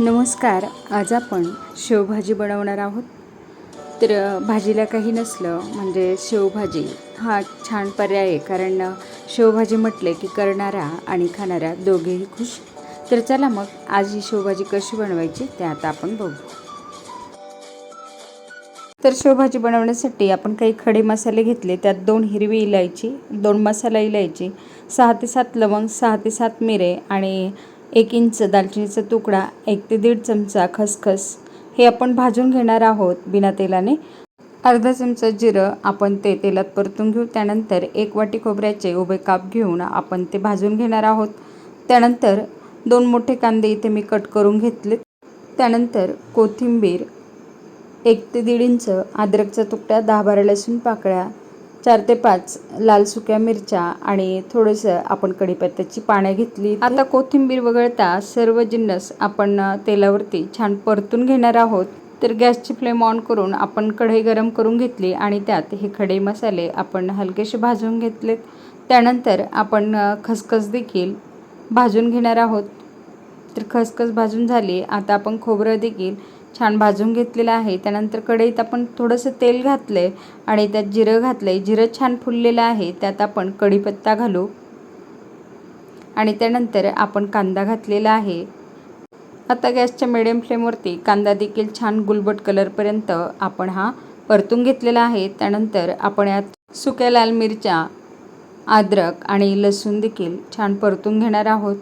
नमस्कार आज आपण शेवभाजी बनवणार आहोत. तर भाजीला काही नसलं म्हणजे शेवभाजी हा छान पर्याय आहे. कारण शेवभाजी म्हटले की करणारा आणि खाणारा दोघेही खुश. तर चला मग आज ही शेवभाजी कशी बनवायची ते आता आपण बघू. तर शेवभाजी बनवण्यासाठी आपण काही खडे मसाले घेतले. त्यात दोन हिरवी इलायची दोन मसाला इलायची सहा ते सात लवंग सहा ते सात मिरे आणि एक इंच दालचिनीचा तुकडा एक ते दीड चमचा खसखस हे आपण भाजून घेणार आहोत बिना तेलाने. अर्धा चमचा जिरं आपण ते तेलात परतून घेऊ. त्यानंतर एक वाटी खोबऱ्याचे उभे काप घेऊन आपण ते भाजून घेणार आहोत. त्यानंतर दोन मोठे कांदे इथे मी कट करून घेतले त्यानंतर कोथिंबीर एक ते दीड इंच अद्रकचा तुकड्या दहा बारा लसूण पाकळ्या चार ते पाच लाल सुक्या मिरच्या आणि थोडंसं आपण कढीपत्त्याची पानं घेतली. आता कोथिंबीर वगळता सर्व जिन्नस आपण तेलावरती छान परतून घेणार आहोत. तर गॅसची फ्लेम ऑन करून आपण कढई गरम करून घेतली आणि त्यात हे खडे मसाले आपण हलकेसे भाजून घेतलेत. त्यानंतर आपण खसखस देखील भाजून घेणार आहोत. तर खसखस भाजून झाली. आता आपण खोबरं देखील छान भाजून घेतलेलं आहे. त्यानंतर कढईत आपण थोडंसं तेल घातलं आहे आणि त्यात जिरं घातलं आहे जिरं छान फुललेलं आहे. त्यात आपण कढीपत्ता घालू. आणि त्यानंतर आपण कांदा घातलेला आहे. आता गॅसच्या मिडियम फ्लेमवरती कांदा देखील छान गुलबट कलरपर्यंत आपण हा परतून घेतलेला आहे. त्यानंतर आपण यात सुक्या लाल मिरच्या अद्रक आणि लसूण देखील छान परतून घेणार आहोत.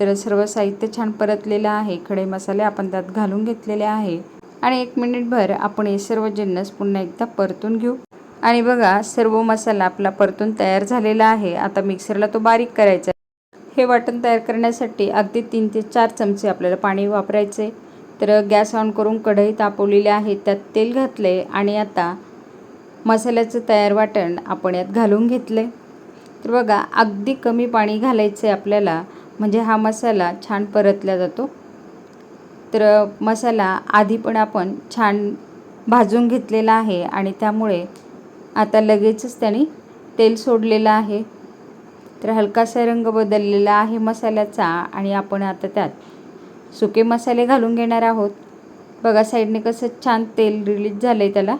तर सर्व साहित्य छान परतलेलं आहे. खडे मसाले आपण त्यात घालून घेतलेले आहे. आणि एक मिनिटभर आपण हे सर्व जिन्नस पुन्हा एकदा परतून घेऊ. आणि बघा सर्व मसाला आपला परतून तयार झालेला आहे. आता मिक्सरला तो बारीक करायचा हे वाटण तयार करण्यासाठी अगदी तीन ते चार चमचे आपल्याला पाणी वापरायचे तर गॅस ऑन करून कढई तापवलेली आहे. त्यात तेल घातले आणि आता मसाल्याचं तयार वाटण आपण यात घालून घेतले तर बघा अगदी कमी पाणी घालायचं आहे आपल्याला. म्हणजे हा मसाला छान परतला जातो. तर मसाला आधी पण आपण छान भाजून घेतलेला आहे आणि त्यामुळे आता लगेचच त्याने तेल सोडलेलं आहे. तर हलकासा रंग बदललेला आहे मसाल्याचा आणि आपण आता त्यात सुके मसाले घालून घेणार आहोत. बघा साईडने कसं छान तेल रिलीज झालं आहे त्याला.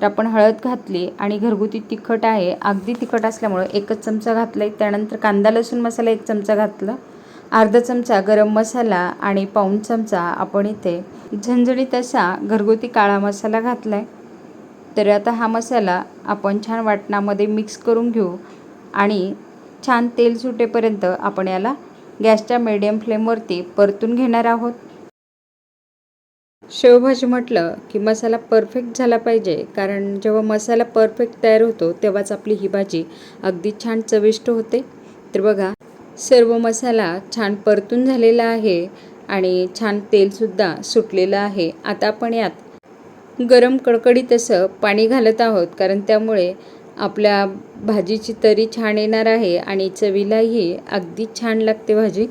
तर आपण हळद घातली आणि घरगुती तिखट आहे अगदी तिखट असल्यामुळं एकच चमचा घातला. आहे त्यानंतर कांदा लसूण मसाला एक चमचा घातला. अर्धा चमचा गरम मसाला आणि पाऊण चमचा आपण इथे झणझणीत असा घरगुती काळा मसाला घातला आहे तर आता हा मसाला आपण छान वाटणामध्ये मिक्स करून घेऊ आणि छान तेल सुटेपर्यंत आपण याला गॅसच्या मिडियम फ्लेमवरती परतून घेणार आहोत. शेवभाजी म्हटलं की मसाला परफेक्ट झाला पाहिजे. कारण जेव्हा मसाला परफेक्ट तयार होतो तेव्हाच आपली ही भाजी अगदी छान चविष्ट होते. तर बघा सर्व मसाला छान परतून झालेला आहे आणि छान तेलसुद्धा सुटलेलं आहे. आता आपण यात गरम कडकडीत असं पाणी घालत आहोत कारण त्यामुळे आपल्या भाजीची तरी छान येणार आहे आणि चवीलाही अगदी छान लागते भाजी.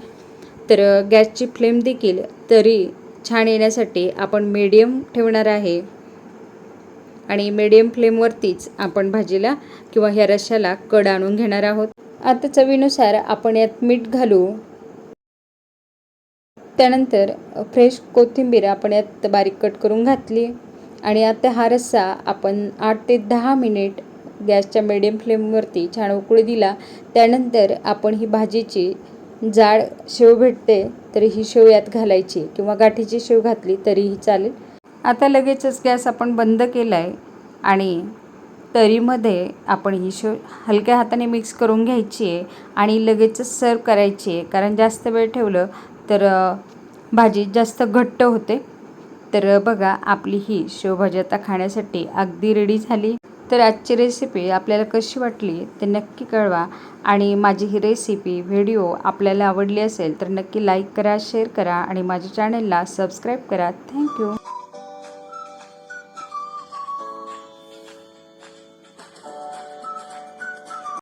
तर गॅसची फ्लेम देखील तरी छान येण्यासाठी आपण मीडियम ठेवणार आहे. आणि मीडियम फ्लेमवरतीच आपण भाजीला किंवा ह्या रश्याला कड आणून घेणार आहोत. आता चवीनुसार आपण यात मीठ घालू. त्यानंतर फ्रेश कोथिंबीर आपण यात बारीक कट करून घातली. आणि आता हा रस्सा आपण आठ ते दहा मिनिट गॅसच्या मिडियम फ्लेमवरती छान उकळी दिला. त्यानंतर आपण ही भाजीची जाड शेव भेटते तर ही शेव यात घालायची किंवा गाठीची शेव घातली तरीही चालेल. आता लगेचच गॅस आपण बंद केला आहे आणि तरीमध्ये आपण ही शेव हलक्या हाताने मिक्स करून घ्यायची आहे आणि लगेचच सर्व करायची आहे. कारण जास्त वेळ ठेवलं तर भाजी जास्त घट्ट होते. तर बघा आपली ही शेवभाजी आता खाण्यासाठी अगदी रेडी झाली. तर आजची रेसिपी आपल्याला कशी वाटली ते नक्की कळवा. आणि माझी ही रेसिपी व्हिडिओ आपल्याला आवडली असेल तर नक्की लाईक करा शेअर करा आणि माझ्या चॅनलला सबस्क्राईब करा. थँक्यू